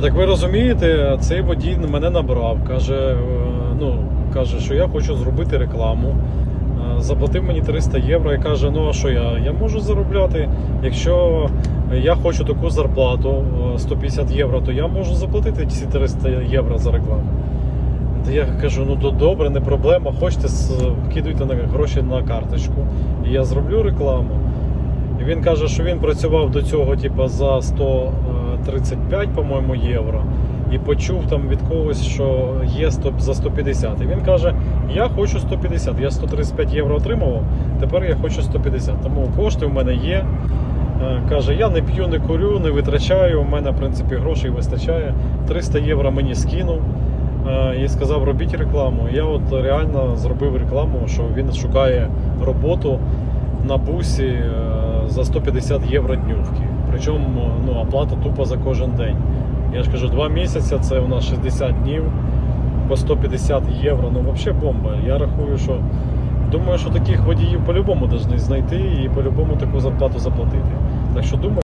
Так ви розумієте, цей водій мене набрав, каже, е, ну, каже, що я хочу зробити рекламу. Е, Заплатив мені 300 євро і каже, ну а що я? Я можу заробляти, якщо я хочу таку зарплату е, 150 євро, то я можу заплатити ці 300 євро за рекламу. Та я кажу, ну то добре, не проблема. Хочете, вкидуйте гроші на карточку. І я зроблю рекламу. І він каже, що він працював до цього типу, за 135, по-моєму, євро. І почув там від когось, що є 100, за 150. І він каже: Я хочу 150. Я 135 євро отримував, тепер я хочу 150. Тому кошти в мене є. Е, Каже, я не п'ю, не курю, не витрачаю. У мене, в принципі, грошей вистачає. 300 євро мені скинув е, і сказав, робіть рекламу. Я от реально зробив рекламу, що він шукає роботу на бусі е, за 150 євро днювки. Причому ну, оплата тупо за кожен день. Я ж кажу, два місяці це у нас 60 днів по 150 євро. Ну, взагалі бомба. Я рахую, що думаю, що таких водіїв по-любому повинні знайти і по-любому таку зарплату заплатити. Так що думаю.